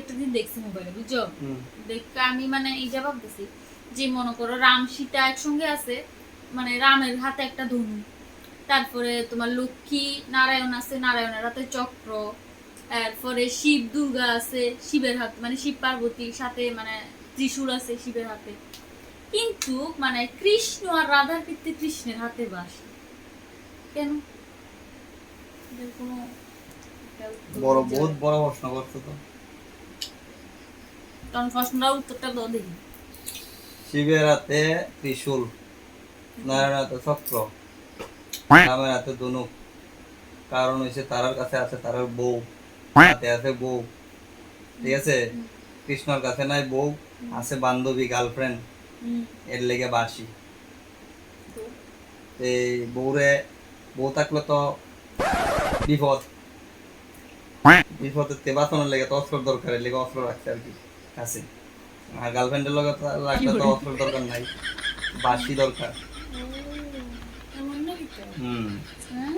একটা দিন দেখছি মোবাইলে বুঝছ? দেখে আমি মানে এই জবাব দিছি যে মনে করো রাম সীতা একসঙ্গে আছে মানে রামের হাতে একটা ধনু। তারপরে তোমার লক্ষ্মী নারায়ণ আছে নারায়ণের হাতে চক্র। তারপরে শিব দুর্গা আছে শিবের হাতে মানে শিব পার্বতীর সাথে মানে ত্রিশূল আছে শিবের হাতে। কিন্তু মানে কৃষ্ণ আর রাধার ক্ষেত্রে কৃষ্ণের হাতে বাস। কোনো বড় বহুত বড় প্রশ্ন করছ তো। কারণ প্রশ্নটার উত্তরটা দাও দেখি। শিবের হাতে ত্রিশূল নারায়ণের হাতে চক্র রামের হাতে ধনুক। কারণ হয়েছে তারার কাছে আছে তারার বউ হাতে আছে বউ। ঠিক আছে? কৃষ্ণর কাছে নাই বউ আছে বান্ধবী গার্লফ্রেন্ড। এর লেগে বাসি এই বউরে বউ থাকলে তো বিপদ। বিপদের তে বাঁচানোর লেগে তো অস্ত্র দরকার এর লেগে অস্ত্র রাখছে আর কি। আছে। আর গার্লফ্রেন্ডের লগে লাগলে তো অস্ত্র দরকার নাই। বাসি দরকার? হুম। হ্যাঁ?